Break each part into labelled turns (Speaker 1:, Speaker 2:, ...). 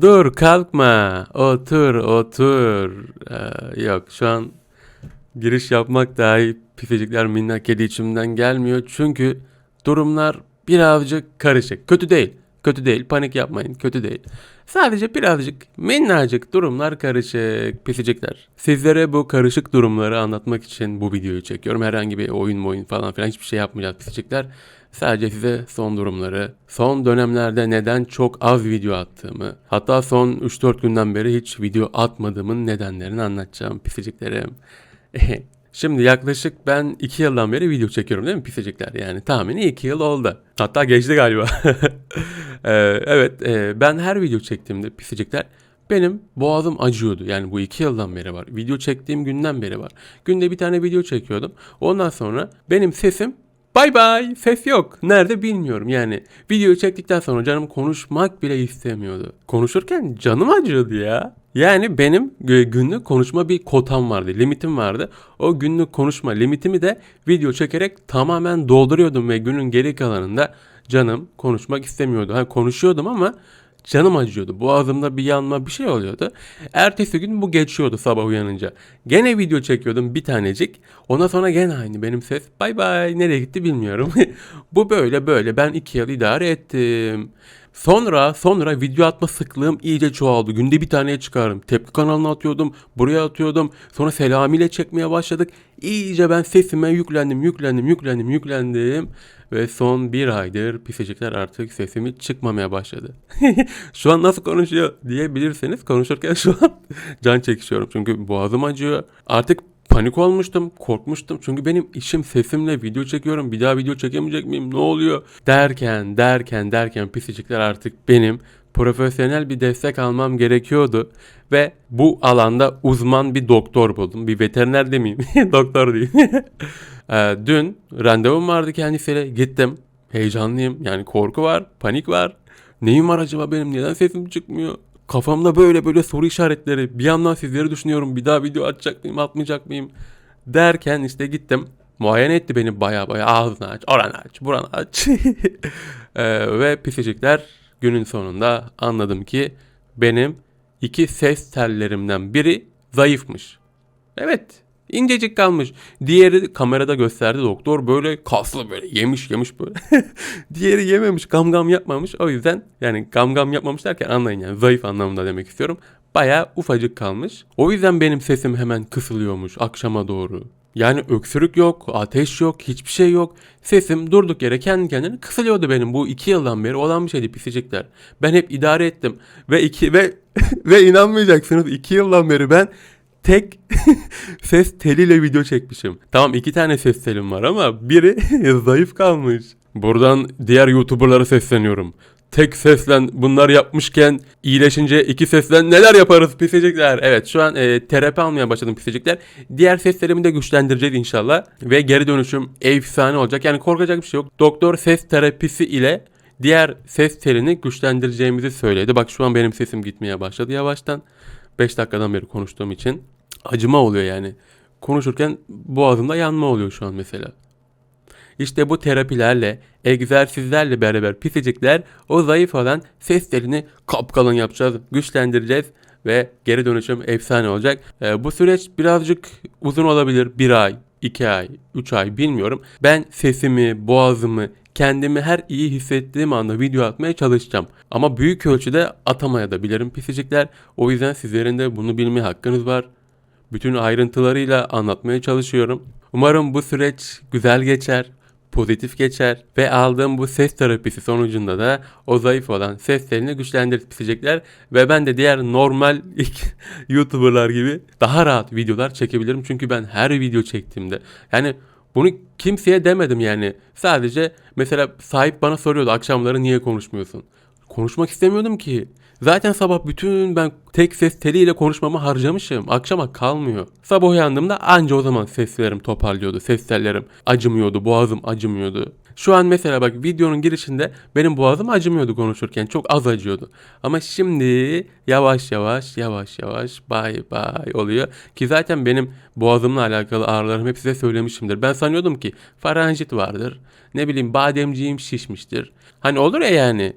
Speaker 1: Dur kalkma. Otur otur. Ee, yok şu an giriş yapmak dahi pifecikler minnak kedi içimden gelmiyor. Çünkü durumlar birazcık karışık. Kötü değil. Kötü değil. Panik yapmayın. Kötü değil. Sadece birazcık minnacık durumlar karışık pisicikler. Sizlere bu karışık durumları anlatmak için bu videoyu çekiyorum. Herhangi bir oyun oyun falan filan hiçbir şey yapmayacağız pisicikler. Sadece size son durumları, son dönemlerde neden çok az video attığımı, hatta son 3-4 günden beri hiç video atmadığımın nedenlerini anlatacağım pisiciklerim. Şimdi yaklaşık ben 2 yıldan beri video çekiyorum değil mi pisicikler? Yani tahmini 2 yıl oldu. Hatta geçti galiba. Ee, evet e, ben her video çektiğimde pisicikler benim boğazım acıyordu. Yani bu 2 yıldan beri var. Video çektiğim günden beri var. Günde bir tane video çekiyordum. Ondan sonra benim sesim Bay bay ses yok. Nerede bilmiyorum yani. Videoyu çektikten sonra canım konuşmak bile istemiyordu. Konuşurken canım acıyordu ya. Yani benim gü- günlük konuşma bir kotam vardı, limitim vardı. O günlük konuşma limitimi de video çekerek tamamen dolduruyordum ve günün geri kalanında canım konuşmak istemiyordu. Ha konuşuyordum ama Canım acıyordu. Boğazımda bir yanma bir şey oluyordu. Ertesi gün bu geçiyordu sabah uyanınca. Gene video çekiyordum bir tanecik. Ondan sonra gene aynı benim ses. Bay bay nereye gitti bilmiyorum. bu böyle böyle ben iki yıl idare ettim. Sonra sonra video atma sıklığım iyice çoğaldı. Günde bir taneye çıkarım. Tepki kanalına atıyordum. Buraya atıyordum. Sonra selamiyle çekmeye başladık. İyice ben sesime yüklendim, yüklendim, yüklendim, yüklendim. Ve son bir aydır pisecikler artık sesimi çıkmamaya başladı. şu an nasıl konuşuyor diyebilirseniz konuşurken şu an can çekişiyorum. Çünkü boğazım acıyor. Artık panik olmuştum, korkmuştum. Çünkü benim işim sesimle video çekiyorum. Bir daha video çekemeyecek miyim? Ne oluyor? Derken, derken, derken pisicikler artık benim profesyonel bir destek almam gerekiyordu. Ve bu alanda uzman bir doktor buldum. Bir veteriner demeyeyim. doktor diyeyim. Ee, dün randevum vardı kendisiyle. Gittim. Heyecanlıyım. Yani korku var, panik var. Neyim var acaba benim? Neden sesim çıkmıyor? Kafamda böyle böyle soru işaretleri. Bir yandan sizleri düşünüyorum. Bir daha video atacak mıyım, atmayacak mıyım? Derken işte gittim. Muayene etti beni baya baya ağzını aç, oranı aç, buranı aç. Ee, ve pisicikler günün sonunda anladım ki benim iki ses tellerimden biri zayıfmış. Evet. İncecik kalmış. Diğeri kamerada gösterdi doktor böyle kaslı böyle yemiş yemiş böyle. Diğeri yememiş gam gam yapmamış. O yüzden yani gam gam yapmamış derken anlayın yani zayıf anlamında demek istiyorum. Baya ufacık kalmış. O yüzden benim sesim hemen kısılıyormuş akşama doğru. Yani öksürük yok, ateş yok, hiçbir şey yok. Sesim durduk yere kendi kendine kısılıyordu benim. Bu iki yıldan beri olan bir şeydi pisicikler. Ben hep idare ettim. Ve iki ve ve inanmayacaksınız iki yıldan beri ben tek ses teliyle video çekmişim. Tamam iki tane ses telim var ama biri zayıf kalmış. Buradan diğer YouTuber'lara sesleniyorum. Tek seslen bunlar yapmışken iyileşince iki seslen neler yaparız pisecikler. Evet şu an e, terapi almaya başladım pisecikler. Diğer seslerimi de güçlendireceğiz inşallah. Ve geri dönüşüm efsane olacak. Yani korkacak bir şey yok. Doktor ses terapisi ile diğer ses telini güçlendireceğimizi söyledi. Bak şu an benim sesim gitmeye başladı yavaştan. 5 dakikadan beri konuştuğum için acıma oluyor yani. Konuşurken boğazımda yanma oluyor şu an mesela. İşte bu terapilerle, egzersizlerle beraber pisicikler o zayıf olan ses telini kapkalın yapacağız, güçlendireceğiz ve geri dönüşüm efsane olacak. Ee, bu süreç birazcık uzun olabilir. Bir ay, iki ay, üç ay bilmiyorum. Ben sesimi, boğazımı, kendimi her iyi hissettiğim anda video atmaya çalışacağım. Ama büyük ölçüde atamaya da bilirim pisicikler. O yüzden sizlerin de bunu bilme hakkınız var. Bütün ayrıntılarıyla anlatmaya çalışıyorum. Umarım bu süreç güzel geçer, pozitif geçer ve aldığım bu ses terapisi sonucunda da o zayıf olan ses telini güçlendirip pisecekler ve ben de diğer normal YouTuber'lar gibi daha rahat videolar çekebilirim. Çünkü ben her video çektiğimde yani bunu kimseye demedim yani. Sadece mesela sahip bana soruyordu akşamları niye konuşmuyorsun? Konuşmak istemiyordum ki. Zaten sabah bütün ben tek ses teliyle konuşmamı harcamışım. Akşama kalmıyor. Sabah uyandığımda anca o zaman seslerim toparlıyordu. Ses tellerim acımıyordu. Boğazım acımıyordu. Şu an mesela bak videonun girişinde benim boğazım acımıyordu konuşurken. Çok az acıyordu. Ama şimdi yavaş yavaş yavaş yavaş bay bay oluyor. Ki zaten benim boğazımla alakalı ağrılarım hep size söylemişimdir. Ben sanıyordum ki faranjit vardır. Ne bileyim bademciğim şişmiştir. Hani olur ya yani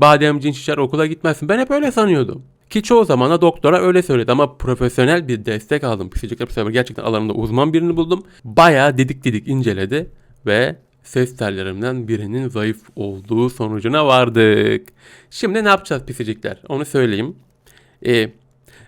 Speaker 1: bademcin şişer okula gitmezsin. Ben hep öyle sanıyordum. Ki çoğu zaman da doktora öyle söyledi ama profesyonel bir destek aldım. Psikolojik sefer gerçekten alanımda uzman birini buldum. Bayağı didik didik inceledi ve ses tellerimden birinin zayıf olduğu sonucuna vardık. Şimdi ne yapacağız pisicikler? Onu söyleyeyim. Ee,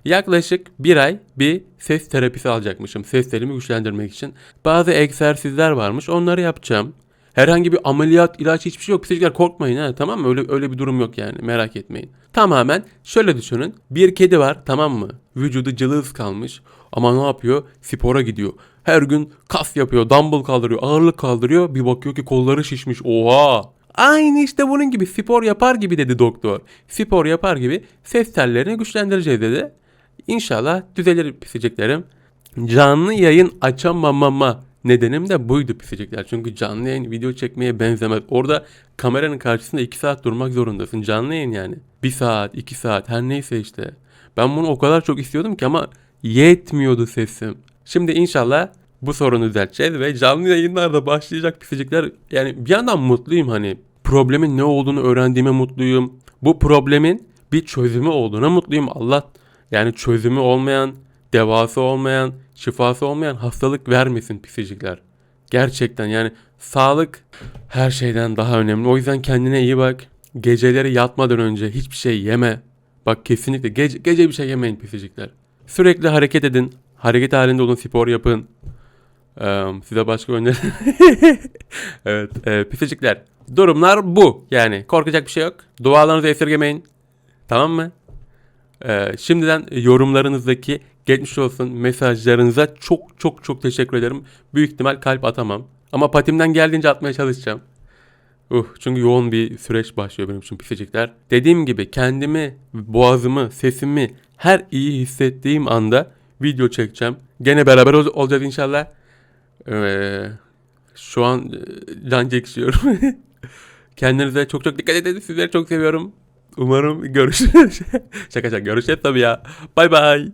Speaker 1: yaklaşık bir ay bir ses terapisi alacakmışım. Ses telimi güçlendirmek için. Bazı egzersizler varmış. Onları yapacağım. Herhangi bir ameliyat, ilaç hiçbir şey yok. Pisicikler korkmayın ha tamam mı? Öyle, öyle bir durum yok yani merak etmeyin. Tamamen şöyle düşünün. Bir kedi var tamam mı? Vücudu cılız kalmış. Ama ne yapıyor? Spora gidiyor. Her gün kas yapıyor, dumbbell kaldırıyor, ağırlık kaldırıyor. Bir bakıyor ki kolları şişmiş. Oha! Aynı işte bunun gibi spor yapar gibi dedi doktor. Spor yapar gibi ses tellerini güçlendireceğiz dedi. İnşallah düzelir pisiciklerim. Canlı yayın açamamama nedenim de buydu pisicikler. Çünkü canlı yayın video çekmeye benzemez. Orada kameranın karşısında 2 saat durmak zorundasın. Canlı yayın yani. 1 saat, 2 saat her neyse işte. Ben bunu o kadar çok istiyordum ki ama yetmiyordu sesim. Şimdi inşallah bu sorunu düzelteceğiz ve canlı yayınlarda başlayacak pisicikler. Yani bir yandan mutluyum hani. Problemin ne olduğunu öğrendiğime mutluyum. Bu problemin bir çözümü olduğuna mutluyum. Allah yani çözümü olmayan, devası olmayan, şifası olmayan hastalık vermesin pisicikler. Gerçekten yani sağlık her şeyden daha önemli. O yüzden kendine iyi bak. Geceleri yatmadan önce hiçbir şey yeme. Bak kesinlikle gece, gece bir şey yemeyin pisicikler. Sürekli hareket edin. Hareket halinde olun, spor yapın. Ee, size başka öneri... evet, e, pisicikler. Durumlar bu. Yani korkacak bir şey yok. Dualarınızı esirgemeyin. Tamam mı? Ee, şimdiden yorumlarınızdaki geçmiş olsun mesajlarınıza çok çok çok teşekkür ederim. Büyük ihtimal kalp atamam. Ama patimden geldiğince atmaya çalışacağım. Uh, çünkü yoğun bir süreç başlıyor benim için pisicikler. Dediğim gibi kendimi, boğazımı, sesimi her iyi hissettiğim anda video çekeceğim. Gene beraber ol- olacağız inşallah. Ee, şu an e, can çekişiyorum. Kendinize çok çok dikkat edin. Sizleri çok seviyorum. Umarım görüşürüz. şaka şaka görüşeceğiz tabii ya. Bay bay.